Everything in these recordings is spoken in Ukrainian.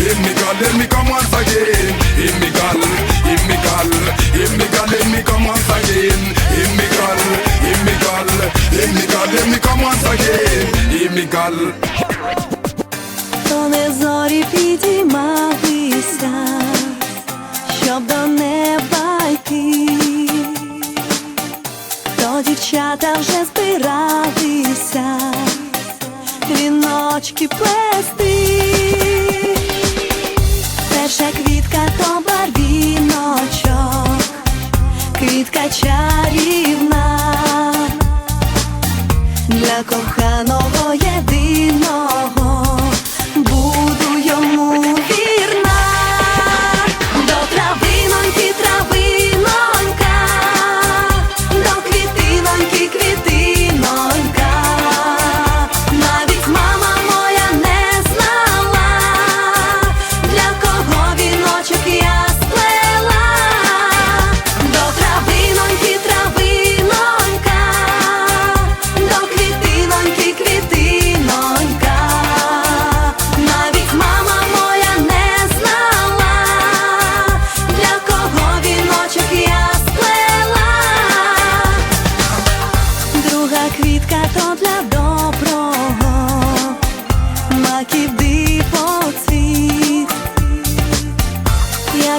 Girl, let me come once again. Hear me girl, let me come once again. Hear me girl, let me come once again. Girl. то не зорі підіймалися, щоб до неба йти, то дівчата вже збиралися, віночки плести,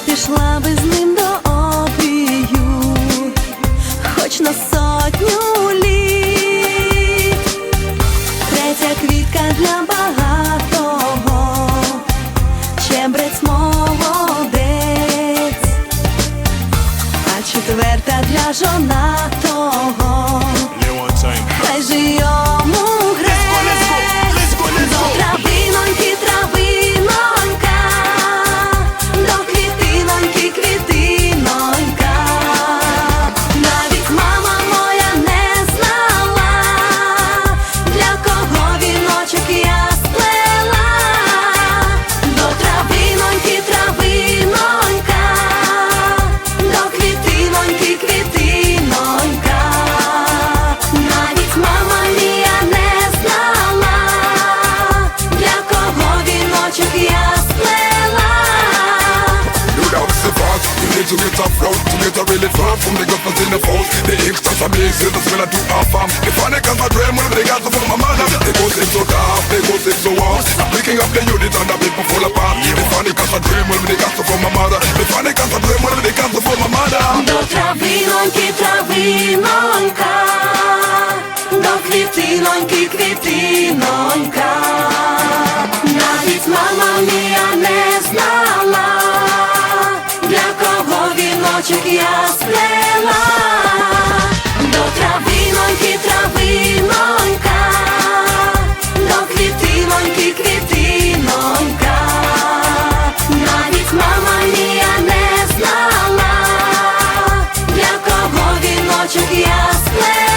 пішла би з ним до обію, хоч на сотню літ. Третя квітка для багатого, чебрець молодець, а четверта для жонатого. need to get off road To get a really far from the gutters in the foes The hipsters are big, so that's when I do our farm. The funny cause I dream when they got from my mother. They go sip so dark, they go sip so warm I'm picking up the unit and the people fall apart. The funny cause I dream when they got from my mother. The funny cause I dream when they got from my mother. До травиноньки, травинонька До квітиноньки, квітинонька квітиноньки, травинонька, до квітиноньки, квітинонька, навіть мама мія не знала, для кого віночок я.